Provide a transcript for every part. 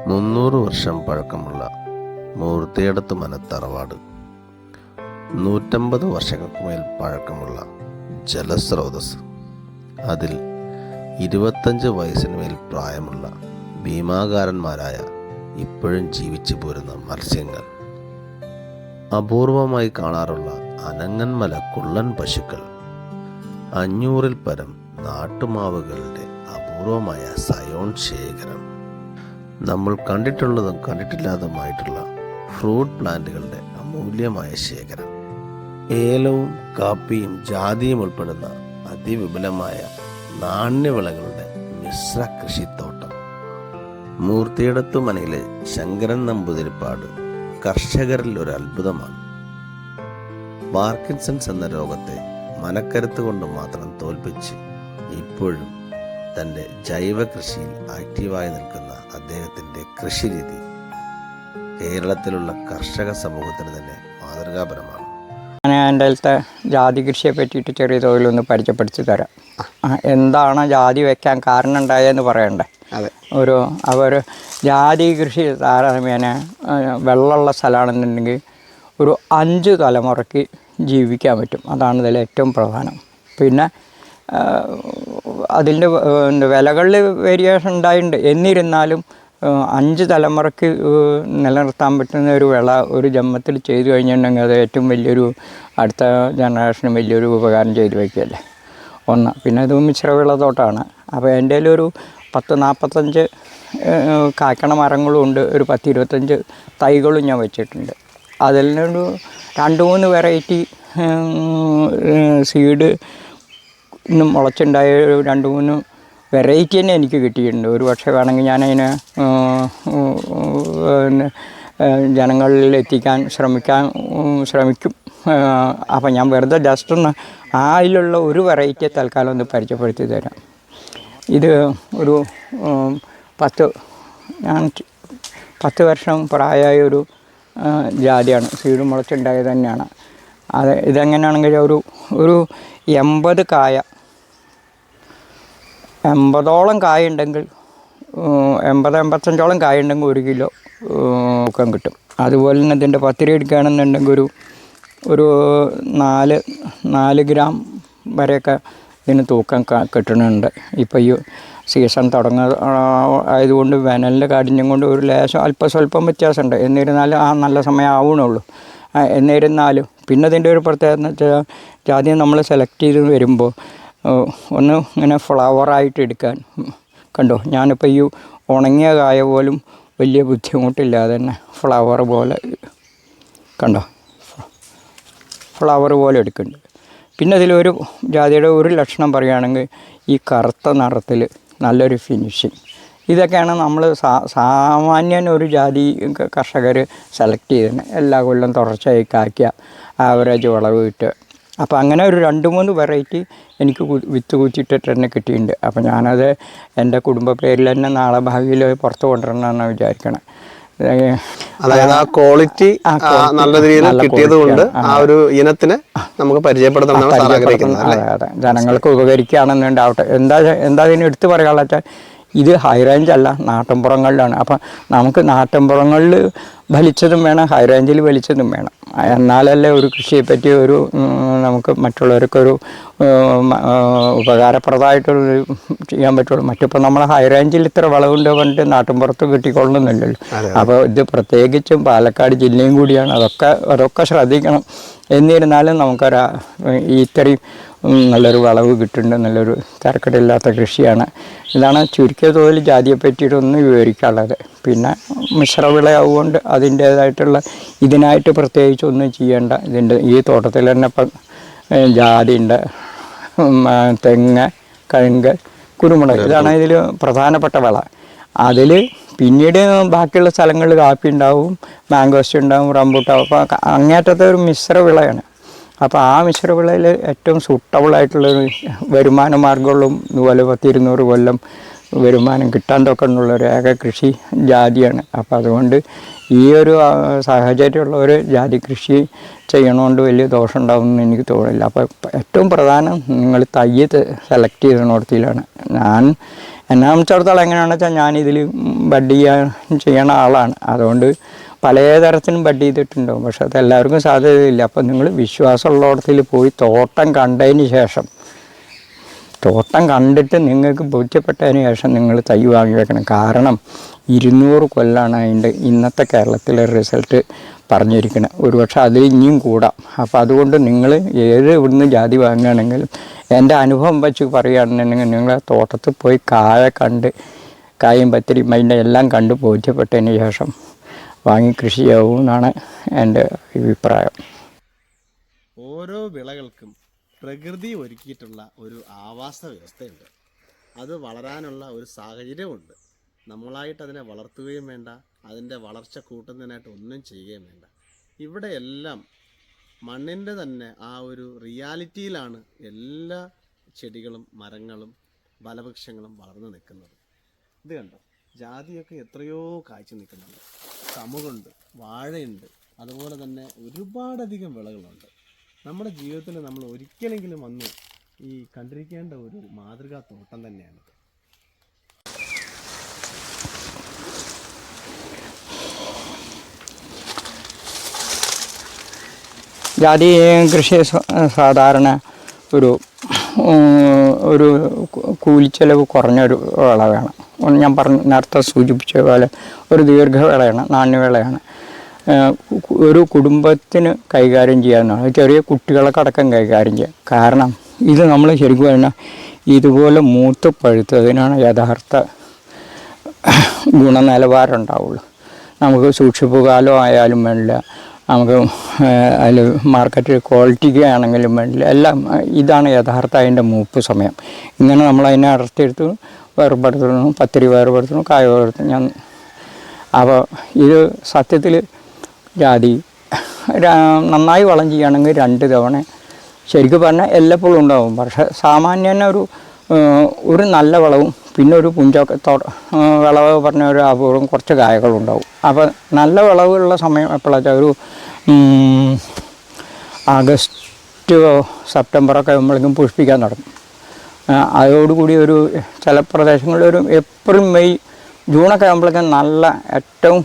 മുന്നൂറ് വർഷം പഴക്കമുള്ള മൂർത്തിയടത്ത് മനത്തറവാട്. നൂറ്റമ്പത് വർഷങ്ങൾക്ക് മേൽ പഴക്കമുള്ള ജലസ്രോതസ് അതിൽ ഇരുപത്തഞ്ച് വയസ്സിന് മേൽ പ്രായമുള്ള ഭീമാകാരന്മാരായ ഇപ്പോഴും ജീവിച്ചു പോരുന്ന മത്സ്യങ്ങൾ. അപൂർവമായി കാണാറുള്ള അനങ്ങന്മല കുള്ളൻ പശുക്കൾ. അഞ്ഞൂറിൽ പരം നാട്ടുമാവുകളുടെ അപൂർവമായ സയോൺ ശേഖരം. നമ്മൾ കണ്ടിട്ടുള്ളതും കണ്ടിട്ടില്ലാതുമായിട്ടുള്ള ഫ്രൂട്ട് പ്ലാന്റുകളുടെ അമൂല്യമായ ശേഖരം. ഏലവും കാപ്പിയും ജാതിയും ഉൾപ്പെടുന്ന അതിവിപുലമായ നാണ്യവിളകളുടെ മിശ്ര കൃഷിത്തോട്ടം. മൂർത്തിയിടത്തു മനയിലെ ശങ്കരൻ നമ്പൂതിരിപ്പാട് കർഷകരിൽ ഒരു അത്ഭുതമാണ്. പാർക്കിൻസൺസ് എന്ന രോഗത്തെ മനക്കരുത്ത് കൊണ്ട് മാത്രം തോൽപ്പിച്ച് ഇപ്പോഴും തന്റെ ജൈവ കൃഷിയിൽ ആക്റ്റീവായി നിൽക്കുന്ന അദ്ദേഹത്തിന്റെ കൃഷിരീതി കേരളത്തിലുള്ള കർഷക സമൂഹത്തിന് തന്നെ മാതൃകാപരമാണ്. ഞാൻ എന്റെ അടുത്തെ ജാതി കൃഷിയെ പറ്റിയിട്ട് ചെറിയ തോതിലൊന്ന് പരിചയപ്പെടുത്തി തരാം. എന്താണ് ജാതി വെക്കാൻ കാരണം ഉണ്ടായതെന്ന് പറയണ്ടേ? അതെ. ഒരു അവർ ജാതി കൃഷി താരതമ്യേന വെള്ളമുള്ള സ്ഥലമാണെന്നുണ്ടെങ്കിൽ ഒരു അഞ്ച് തലമുറയ്ക്ക് ജീവിക്കാൻ പറ്റും. അതാണ് ഇതിൽ ഏറ്റവും പ്രധാനം. പിന്നെ അതിന്റെ വിലകളിൽ വേരിയേഷൻ ഉണ്ടായിട്ടുണ്ട്. എന്നിരുന്നാലും അഞ്ച് തലമുറയ്ക്ക് നിലനിർത്താൻ പറ്റുന്ന ഒരു വിള ഒരു ജന്മത്തിൽ ചെയ്തു കഴിഞ്ഞിട്ടുണ്ടെങ്കിൽ അത് ഏറ്റവും വലിയൊരു അടുത്ത ജനറേഷന് വലിയൊരു ഉപകാരം ചെയ്തു വയ്ക്കുകയല്ലേ? ഒന്ന്. പിന്നെ ഇത് മിശ്രവിള തോട്ടമാണ് അപ്പോൾ എന്റെ ഒരു പത്ത് നാൽപ്പത്തഞ്ച് കാക്കണ മരങ്ങളും ഉണ്ട്. ഒരു പത്ത് ഇരുപത്തഞ്ച് തൈകളും ഞാൻ വെച്ചിട്ടുണ്ട്. അതിൽ നിന്നൊരു രണ്ട് മൂന്ന് വെറൈറ്റി സീഡ് ഇന്നും മുളച്ചുണ്ടായ രണ്ട് മൂന്ന് വെറൈറ്റി തന്നെ എനിക്ക് കിട്ടിയിട്ടുണ്ട്. ഒരു പക്ഷേ വേണമെങ്കിൽ ഞാനതിനെ ജനങ്ങളിൽ എത്തിക്കാൻ ശ്രമിക്കാൻ ശ്രമിക്കും. അപ്പം ഞാൻ വെറുതെ ജസ്റ്റ് ഒന്ന് ആയിലുള്ള ഒരു വെറൈറ്റിയെ തൽക്കാലം ഒന്ന് പരിചയപ്പെടുത്തി തരാം. ഇത് ഒരു പത്ത് ഞാൻ പത്ത് വർഷം പ്രായമായ ഒരു ജാതിയാണ്. സീഡ് മുളച്ചുണ്ടായത് തന്നെയാണ്. അത് ഇതെങ്ങനെയാണെങ്കിൽ ഒരു ഒരു എൺപത് കായ എൺപതോളം കായ ഉണ്ടെങ്കിൽ ഉം, എൺപത് എൺപത്തഞ്ചോളം കായ ഉണ്ടെങ്കിൽ ഒരു കിലോ ഒക്കെ കിട്ടും. അതുപോലെ തന്നെ ഇതിന്റെ പത്തിരി എടുക്കുകയാണെന്നുണ്ടെങ്കിൽ ഒരു ഒരു നാല് നാല് ഗ്രാം വരെയൊക്കെ ഇതിന് തൂക്കം കിട്ടണുണ്ട് ഇപ്പോൾ ഈ സീസൺ തുടങ്ങ ആയതുകൊണ്ട് വേനലിന്റെ കാഠിന്യം കൊണ്ട് ഒരു ലേശം അല്പം സ്വല്പം വ്യത്യാസമുണ്ട്. എന്നിരുന്നാലും ആ നല്ല സമയം ആവണുള്ളൂ. എന്നിരുന്നാലും പിന്നെ ഇതിന്റെ ഒരു പ്രത്യേകത എന്ന് വെച്ചാൽ ആദ്യം നമ്മൾ സെലക്ട് ചെയ്ത് വരുമ്പോൾ ഒന്ന് ഇങ്ങനെ ഫ്ലവറായിട്ട് എടുക്കാൻ. കണ്ടോ ഞാനിപ്പോൾ ഈ ഉണങ്ങിയ കായ പോലും വലിയ ബുദ്ധിമുട്ടില്ലാതെ തന്നെ ഫ്ലവർ പോലെ കണ്ടോ ഫ്ലവർ പോലെ എടുക്കുന്നുണ്ട്. പിന്നെ അതിലൊരു ജാതിയുടെ ഒരു ലക്ഷണം പറയുകയാണെങ്കിൽ ഈ കറുത്ത നിറത്തിൽ നല്ലൊരു ഫിനിഷിങ് ഇതൊക്കെയാണ് നമ്മൾ സാ സാമാന്യൻ ഒരു ജാതി കർഷകർ സെലക്ട് ചെയ്തത് എല്ലാ കൊല്ലം തുടർച്ചയായി കാക്കുക ആവറേജ് വിളവ് കിട്ടുക. അപ്പോൾ അങ്ങനെ ഒരു രണ്ട് മൂന്ന് വെറൈറ്റി എനിക്ക് വിത്ത് കുത്തിയിട്ടിട്ട് തന്നെ കിട്ടിയിട്ടുണ്ട്. അപ്പോൾ ഞാനത് എന്റെ കുടുംബ പേരിൽ തന്നെ നാളെ ഭാവിയിൽ പുറത്ത് കൊണ്ടുവരണമെന്നാണ് വിചാരിക്കണത് അതായത് ആ ക്വാളിറ്റി നല്ല രീതിയിൽ കിട്ടിയത് കൊണ്ട് ആ ഒരു ഇനത്തിനെ നമുക്ക് പരിചയപ്പെടുത്തണം. ജനങ്ങൾക്ക് ഉപകരിക്കുകയാണെന്നുണ്ടാവട്ടെ. എന്താ എന്താ ഇതിന് എടുത്തു പറയാനുള്ള വെച്ചാൽ ഇത് ഹൈ റേഞ്ച് അല്ല നാട്ടിൻപുറങ്ങളിലാണ്. അപ്പം നമുക്ക് നാട്ടിൻപുറങ്ങളിൽ വലിച്ചതും വേണം ഹൈ റേഞ്ചിൽ വലിച്ചതും വേണം. എന്നാലല്ലേ ഒരു കൃഷിയെപ്പറ്റി ഒരു നമുക്ക് മറ്റുള്ളവർക്കൊരു ഉപകാരപ്രദമായിട്ടൊരു ചെയ്യാൻ പറ്റുള്ളൂ. മറ്റിപ്പോൾ നമ്മൾ ഹൈ റേഞ്ചിൽ ഇത്ര വളവുണ്ട് പറഞ്ഞിട്ട് നാട്ടിൻപുറത്ത് കിട്ടിക്കൊള്ളുന്നില്ലല്ലോ അപ്പോൾ ഇത് പ്രത്യേകിച്ചും പാലക്കാട് ജില്ലയും കൂടിയാണ്. അതൊക്കെ അതൊക്കെ ശ്രദ്ധിക്കണം. എന്നിരുന്നാലും നമുക്കൊരു ഇത്രയും നല്ലൊരു വളവ് കിട്ടുന്നുണ്ട് നല്ലൊരു തരക്കടില്ലാത്ത കൃഷിയാണ്. ഇതാണ് ചുരുക്കിയ തോതിൽ ജാതിയെ പറ്റിയിട്ടൊന്നും വിവരിക്കാനുള്ളത്. പിന്നെ മിശ്രവിളയാവുകൊണ്ട് അതിന്റേതായിട്ടുള്ള ഇതിനായിട്ട് പ്രത്യേകിച്ച് ഒന്നും ചെയ്യേണ്ട ഇതിന്റെ ഈ തോട്ടത്തിൽ തന്നെ ഇപ്പം ജാതി ജാതിയുണ്ട് ഉം, തെങ്ങ് കഴുങ്ക് കുരുമുളക് ഇതാണ് ഇതിൽ പ്രധാനപ്പെട്ട വിള. അതിൽ പിന്നീട് ബാക്കിയുള്ള സ്ഥലങ്ങളിൽ കാപ്പി ഉണ്ടാവും മാംഗോസ്റ്റ് ഉണ്ടാവും റംബൂട്ടാവും അപ്പോൾ അങ്ങേറ്റത്തെ ഒരു മിശ്ര വിളയാണ് അപ്പോൾ ആ മിശ്രവിളയിൽ ഏറ്റവും സൂട്ടബിളായിട്ടുള്ള വരുമാന മാർഗങ്ങളും ഇതുപോലെ പത്തിരുന്നൂറ് കൊല്ലം വരുമാനം കിട്ടാൻ തൊക്കെ ഒരു ഏക കൃഷി ജാതിയാണ്. അപ്പോൾ അതുകൊണ്ട് ഈ ഒരു സാഹചര്യമുള്ളവർ സാഹചര്യമുള്ള ഒരു ജാതി കൃഷി ചെയ്യണോണ്ട് വലിയ ദോഷം ഉണ്ടാവുമെന്ന് എനിക്ക് തോന്നില്ല അപ്പോൾ ഏറ്റവും പ്രധാനം നിങ്ങൾ തയ്യ് സെലക്ട് ചെയ്തിടത്തിലാണ് ഞാൻ എന്നെ സംബന്ധിച്ചിടത്തോളം എങ്ങനെയാണെന്ന് വെച്ചാൽ ഞാനിതിൽ ബഡ് ചെയ്യാൻ ചെയ്യണ ആളാണ്. അതുകൊണ്ട് പല തരത്തിലും ബഡ് ചെയ്തിട്ടുണ്ടാവും. പക്ഷെ അത് എല്ലാവർക്കും സാധ്യതയില്ല. അപ്പം നിങ്ങൾ വിശ്വാസമുള്ളിടത്തിൽ പോയി തോട്ടം കണ്ടതിന് ശേഷം തോട്ടം കണ്ടിട്ട് നിങ്ങൾക്ക് ബോധ്യപ്പെട്ടതിന് ശേഷം നിങ്ങൾ തൈ വാങ്ങി വെക്കണം. കാരണം ഇരുന്നൂറ് കൊല്ലാണ് അതിന്റെ ഇന്നത്തെ കേരളത്തിലെ റിസൾട്ട് പറഞ്ഞിരിക്കുന്നത് ഒരുപക്ഷെ അതിൽ ഇനിയും കൂടാം. അപ്പോൾ അതുകൊണ്ട് നിങ്ങൾ ഏത് ഇവിടുന്ന് ജാതി വാങ്ങുകയാണെങ്കിലും എന്റെ അനുഭവം വെച്ച് പറയുകയാണെന്നുണ്ടെങ്കിൽ നിങ്ങൾ തോട്ടത്തിൽ പോയി കായ കണ്ട് കായും പത്തിരിയും അതിന്റെ എല്ലാം കണ്ട് ബോധ്യപ്പെട്ടതിന് ശേഷം വാങ്ങി കൃഷി ചെയ്യാവൂ എന്നാണ് എന്റെ അഭിപ്രായം. ഓരോ വിളകൾക്കും പ്രകൃതി ഒരുക്കിയിട്ടുള്ള ഒരു ആവാസ വ്യവസ്ഥയുണ്ട്. അത് വളരാനുള്ള ഒരു സാഹചര്യമുണ്ട് നമ്മളായിട്ട് അതിനെ വളർത്തുകയും വേണ്ട അതിന്റെ വളർച്ച കൂട്ടുന്നതിനായിട്ട് ഒന്നും ചെയ്യുകയും വേണ്ട. ഇവിടെയെല്ലാം മണ്ണിന്റെ തന്നെ ആ ഒരു റിയാലിറ്റിയിലാണ് എല്ലാ ചെടികളും മരങ്ങളും ഫലവൃക്ഷങ്ങളും വളർന്നു നിൽക്കുന്നത്. ഇത് കണ്ടോ? ജാതിയൊക്കെ എത്രയോ കാഴ്ച നിൽക്കുന്നുണ്ട്. കമുകുണ്ട് വാഴയുണ്ട്. അതുപോലെ തന്നെ ഒരുപാടധികം വിളകളുണ്ട്. നമ്മുടെ ജീവിതത്തിൽ നമ്മൾ ഒരിക്കലെങ്കിലും വന്ന് ഈ കണ്ടിരിക്കേണ്ട ഒരു മാതൃകാ തോട്ടം തന്നെയാണ് ജാതി കൃഷി സാധാരണ ഒരു ഒരു കൂലിച്ചെലവ് കുറഞ്ഞൊരു വിളവാണ്. ഞാൻ പറഞ്ഞ നേരത്തെ സൂചിപ്പിച്ച പോലെ ഒരു ദീർഘവേളയാണ് നാണ്യവേളയാണ്. ഒരു കുടുംബത്തിന് കൈകാര്യം ചെയ്യാവുന്നതാണ് ചെറിയ കുട്ടികളൊക്കെ അടക്കം കൈകാര്യം ചെയ്യാം. കാരണം ഇത് നമ്മൾ ശരിക്കും പറഞ്ഞാൽ ഇതുപോലെ മൂത്ത് പഴുത്തതിനാണ് യഥാർത്ഥ ഗുണനിലവാരം ഉണ്ടാവുള്ളൂ നമുക്ക് സൂക്ഷിപ്പ് കാലം ആയാലും വേണ്ടില്ല നമുക്ക് അതിൽ മാർക്കറ്റ് ക്വാളിറ്റിക്ക് ആണെങ്കിലും വേണ്ടില്ല എല്ലാം ഇതാണ് യഥാർത്ഥ അതിന്റെ മൂപ്പ് സമയം. ഇങ്ങനെ നമ്മൾ അതിനെ അടർത്തിയെടുത്ത്. വേർപെടുത്തുന്നു പത്തിരി വേർപെടുത്തുന്നു കായ വേർപെടുത്തുന്നു ഞാൻ അപ്പോൾ ഇത് സത്യത്തിൽ ജാതി നന്നായി വളം ചെയ്യുകയാണെങ്കിൽ രണ്ട് തവണ. ശരിക്കും പറഞ്ഞാൽ എല്ലപ്പോഴും ഉണ്ടാവും. പക്ഷേ സാമാന്യന ഒരു ഒരു നല്ല വളവും പിന്നെ ഒരു പുഞ്ചൊക്കെ വിളവ് പറഞ്ഞ ഒരു അപൂർവം കുറച്ച് കായകളുണ്ടാവും അപ്പോൾ നല്ല വിളവുള്ള സമയം എപ്പോഴാച്ചാൽ ഒരു ആഗസ്റ്റ് സെപ്റ്റംബറൊക്കെ ആകുമ്പോഴേക്കും പുഷ്പിക്കാൻ തുടങ്ങും. അതോടുകൂടി ഒരു ചില പ്രദേശങ്ങളിൽ ഒരു ഏപ്രിൽ മെയ് ജൂണൊക്കെ ആകുമ്പോഴേക്കും നല്ല ഏറ്റവും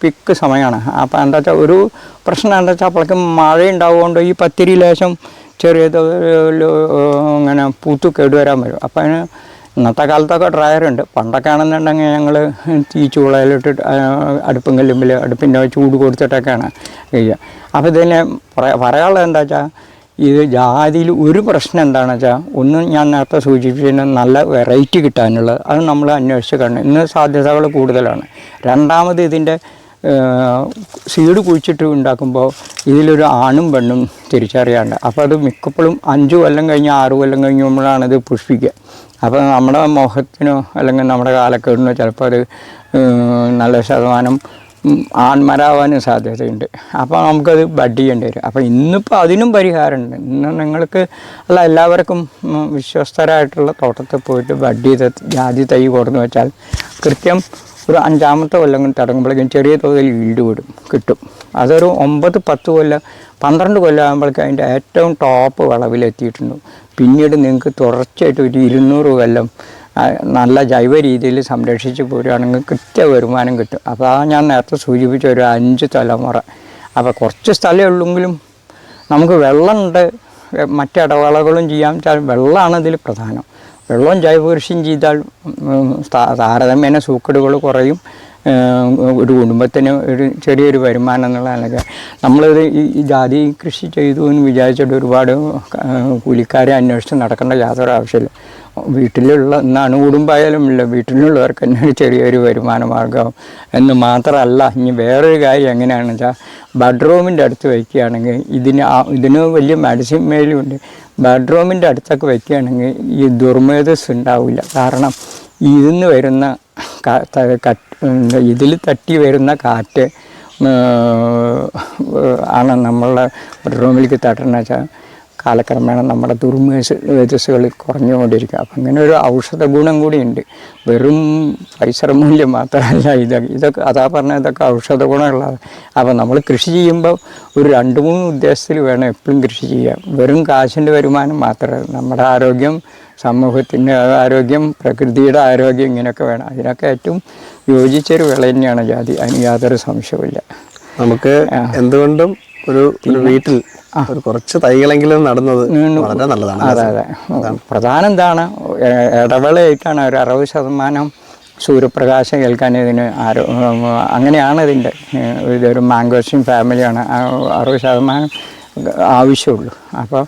പിക്ക് സമയമാണ്. അപ്പോൾ എന്താ വെച്ചാൽ ഒരു പ്രശ്നം എന്താ വെച്ചാൽ അപ്പോഴേക്കും മഴ ഉണ്ടാവുകൊണ്ട് ഈ പത്തിരി ലേശം ചെറിയ ഇങ്ങനെ പൂത്തു കേടുവരാൻ വരും. അപ്പോൾ അതിന് ഇന്നത്തെ കാലത്തൊക്കെ ഡ്രയറുണ്ട് പണ്ടൊക്കെ ആണെന്നുണ്ടെങ്കിൽ ഞങ്ങൾ തീ ചൂളയിലിട്ട് അടുപ്പും കല്ലുമ്പിൽ അടുപ്പിന്റെ ചൂട് കൊടുത്തിട്ടൊക്കെയാണ് ചെയ്യുക അപ്പോൾ ഇതിനെ പറയാ പറയാനുള്ളത് എന്താ വെച്ചാൽ ഇത് ജാതിയിൽ ഒരു പ്രശ്നം എന്താണെന്ന് വെച്ചാൽ ഒന്ന് ഞാൻ നേരത്തെ സൂചിപ്പിച്ചതിന് നല്ല വെറൈറ്റി കിട്ടാനുള്ളത് അത് നമ്മൾ അന്വേഷിച്ച് കാണണം. ഇന്ന് സാധ്യതകൾ കൂടുതലാണ്. രണ്ടാമത് ഇതിന്റെ സീഡ് കുഴിച്ചിട്ട് ഉണ്ടാക്കുമ്പോൾ ഇതിലൊരു ആണും പെണ്ണും തിരിച്ചറിയാണ്ട്. അപ്പോൾ അത് മിക്കപ്പോഴും അഞ്ച് കൊല്ലം കഴിഞ്ഞ് ആറ് കൊല്ലം കഴിഞ്ഞുമ്പോഴാണ് ഇത് പുഷ്പിക്കുക. അപ്പോൾ നമ്മുടെ മുഖത്തിനോ അല്ലെങ്കിൽ നമ്മുടെ കാലക്കേടിനോ ചിലപ്പോൾ അത് നല്ല ശതമാനം ആൺമരാവാനും സാധ്യതയുണ്ട്. അപ്പോൾ നമുക്കത് ബഡ് ചെയ്യേണ്ടി വരും. അപ്പോൾ ഇന്നിപ്പോൾ അതിനും പരിഹാരമുണ്ട്. ഇന്ന് നിങ്ങൾക്ക് അല്ല എല്ലാവർക്കും വിശ്വസ്തരായിട്ടുള്ള തോട്ടത്തിൽ പോയിട്ട് ബഡ് ചെയ്ത ജാതി തൈ കൊടുന്ന് വെച്ചാൽ കൃത്യം ഒരു അഞ്ചാമത്തെ കൊല്ലം കൊണ്ട് തുടങ്ങുമ്പോഴേക്കും ചെറിയ തോതിൽ ഈട് വിടും കിട്ടും. അതൊരു ഒമ്പത് പത്ത് കൊല്ലം പന്ത്രണ്ട് കൊല്ലം ആകുമ്പോഴേക്കും അതിന്റെ ഏറ്റവും ടോപ്പ് വിളവിലെത്തിയിട്ടുണ്ട്. പിന്നീട് നിങ്ങൾക്ക് തുടർച്ചയായിട്ട് ഒരു ഇരുന്നൂറ് കൊല്ലം നല്ല ജൈവ രീതിയിൽ സംരക്ഷിച്ച് പോരുകയാണെങ്കിൽ കൃത്യ വരുമാനം കിട്ടും. അപ്പോൾ ആ ഞാൻ നേരത്തെ സൂചിപ്പിച്ച ഒരു അഞ്ച് തലമുറ. അപ്പോൾ കുറച്ച് സ്ഥലമേ ഉള്ളെങ്കിലും നമുക്ക് വെള്ളമുണ്ട്. മറ്റ് ഇടവേളകളും ചെയ്യാൻ വെള്ളമാണ് ഇതിൽ പ്രധാനം. വെള്ളവും ജൈവ കൃഷിയും ചെയ്താൽ താരതമ്യേന സൂക്കടുകൾ കുറയും. ഒരു കുടുംബത്തിന് ഒരു ചെറിയൊരു വരുമാനം എന്നുള്ള നിലയ്ക്ക് നമ്മളിത് ഈ ജാതി കൃഷി ചെയ്തു എന്ന് വിചാരിച്ചിട്ട് ഒരുപാട് കൂലിക്കാരെ അന്വേഷിച്ച് നടക്കേണ്ട യാതൊരു ആവശ്യമില്ല. വീട്ടിലുള്ള എന്നാണ് കുടുംബമായാലും ഇല്ല. വീട്ടിലുള്ളവർക്ക് തന്നെ ഒരു ചെറിയൊരു വരുമാന മാർഗം എന്ന് മാത്രമല്ല ഇനി വേറൊരു കാര്യം എങ്ങനെയാണെന്ന് വെച്ചാൽ ബെഡ്റൂമിന്റെ അടുത്ത് വയ്ക്കുകയാണെങ്കിൽ ഇതിന് ഇതിന് വലിയ മെഡിസിൻ മേലും ഉണ്ട് ബെഡ്റൂമിന്റെ അടുത്തൊക്കെ വയ്ക്കുകയാണെങ്കിൽ ഈ ദുർമേധസ് ഉണ്ടാവില്ല. കാരണം ഇതിന്ന് വരുന്ന ഇതിൽ തട്ടി വരുന്ന കാറ്റ് ആണ് നമ്മളെ ബെഡ്റൂമിലേക്ക് തട്ടുന്നത് വെച്ചാൽ കാലക്രമേണ നമ്മുടെ ദുർമേധസ്സുകൾ കുറഞ്ഞുകൊണ്ടിരിക്കുക. അപ്പം അങ്ങനെ ഒരു ഔഷധ ഗുണം കൂടിയുണ്ട്. വെറും പൈസ മൂല്യം മാത്രമല്ല ഇതൊക്കെ ഇതൊക്കെ അതാ പറഞ്ഞ ഇതൊക്കെ ഔഷധ ഗുണമുള്ളത് അപ്പം നമ്മൾ കൃഷി ചെയ്യുമ്പോൾ ഒരു രണ്ട് മൂന്ന് ഉദ്ദേശത്തിൽ വേണം എപ്പോഴും കൃഷി ചെയ്യാൻ. വെറും കാശിന്റെ വരുമാനം മാത്രമല്ല നമ്മുടെ ആരോഗ്യം സമൂഹത്തിന്റെ ആരോഗ്യം പ്രകൃതിയുടെ ആരോഗ്യം ഇങ്ങനെയൊക്കെ വേണം. അതിനൊക്കെ ഏറ്റവും യോജിച്ചൊരു വിള തന്നെയാണ് ജാതി. അതിന് യാതൊരു സംശയവുമില്ല. നമുക്ക് എന്തുകൊണ്ടും ഒരു വീട്ടിൽ ഒരു കുറച്ച് തൈകളെങ്കിലും നടുന്നത് വളരെ നല്ലതാണ്. അതെ അതെ. പ്രധാനം എന്താണ് ഇടവേളയായിട്ടാണ് ഒരു അറുപത് ശതമാനം സൂര്യപ്രകാശം ഏൽക്കാൻ ഇതിന് ആരോ അങ്ങനെയാണ് ഇതിന്റെ ഇതൊരു മാംഗോസിൻ ഫാമിലിയാണ്. അറുപത് ശതമാനം ആവശ്യമുള്ളൂ. അപ്പോൾ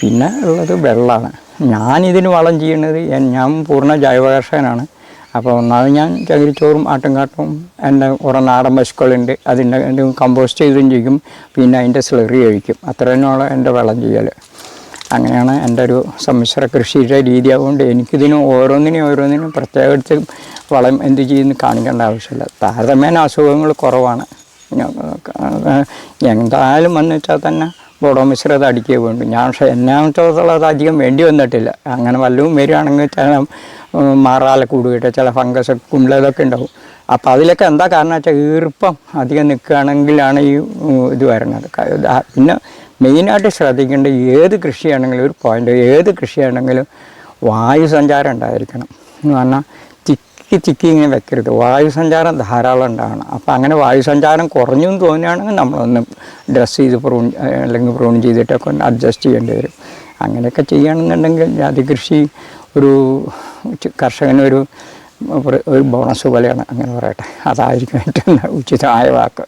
പിന്നെ ഉള്ളത് വെള്ളമാണ്. ഞാനിതിന് വളം ചെയ്യുന്നത് ഞാൻ പൂർണ ജൈവ കർഷകനാണ് അപ്പോൾ ഒന്നാമത് ഞാൻ ചകിരിച്ചോറും ആട്ടുംകാട്ടും എന്റെ കുറേ നാടൻ പശുക്കളുണ്ട്. അതിന്റെ കമ്പോസ്റ്റ് ചെയ്തും ചെയ്യും. പിന്നെ അതിന്റെ സ്ലറി കഴിക്കും അത്ര തന്നെയാണ് എന്റെ വെള്ളം ചെയ്യൽ. അങ്ങനെയാണ് എന്റെ ഒരു സമ്മിശ്ര കൃഷിയുടെ രീതി. അതുകൊണ്ട് എനിക്കിതിന് ഓരോന്നിനും ഓരോന്നിനും പ്രത്യേകിച്ച് വളം എന്ത് ചെയ്യുന്നു കാണിക്കേണ്ട ആവശ്യമില്ല. താരതമ്യേന അസുഖങ്ങൾ കുറവാണ്. എന്തായാലും വന്നു വെച്ചാൽ തന്നെ ബോഡോ അത് അടിക്കുക വേണ്ടു. ഞാൻ പക്ഷേ എന്നാമത്തോളം അത് അധികം വേണ്ടി വന്നിട്ടില്ല. അങ്ങനെ വല്ലതും വരികയാണെങ്കിൽ ചില മാറാല കൂടുകയിട്ട് ചില ഫംഗസ് കുമ്പളതൊക്കെ ഉണ്ടാവും. അപ്പം അതിലൊക്കെ എന്താ കാരണം വെച്ചാൽ ഈർപ്പം അധികം നിൽക്കുകയാണെങ്കിലാണ് ഈ ഇത് വരുന്നത്. പിന്നെ മെയിനായിട്ട് ശ്രദ്ധിക്കേണ്ട ഏത് കൃഷിയാണെങ്കിലും ഒരു പോയിന്റ് ഏത് കൃഷിയാണെങ്കിലും വായു സഞ്ചാരം ഉണ്ടായിരിക്കണം. എന്ന് പറഞ്ഞാൽ തിക്കി ചിക്കി ഇങ്ങനെ വെക്കരുത്. വായു സഞ്ചാരം ധാരാളം ഉണ്ടാകണം അപ്പോൾ അങ്ങനെ വായു സഞ്ചാരം കുറഞ്ഞു എന്ന് തോന്നുകയാണെങ്കിൽ നമ്മളൊന്ന് ഡ്രസ്സ് ചെയ്ത് പ്രൂൺ അല്ലെങ്കിൽ പ്രൂൺ ചെയ്തിട്ടൊക്കെ ഒന്ന് അഡ്ജസ്റ്റ് ചെയ്യേണ്ടി വരും. അങ്ങനെയൊക്കെ ചെയ്യുകയാണെന്നുണ്ടെങ്കിൽ ജാതി കൃഷി ഒരു കർഷകനൊരു ഒരു ബോണസ് പോലെയാണ്. അങ്ങനെ പറയട്ടെ. അതായിരിക്കും ഏറ്റവും ഉചിതമായ വാക്ക്.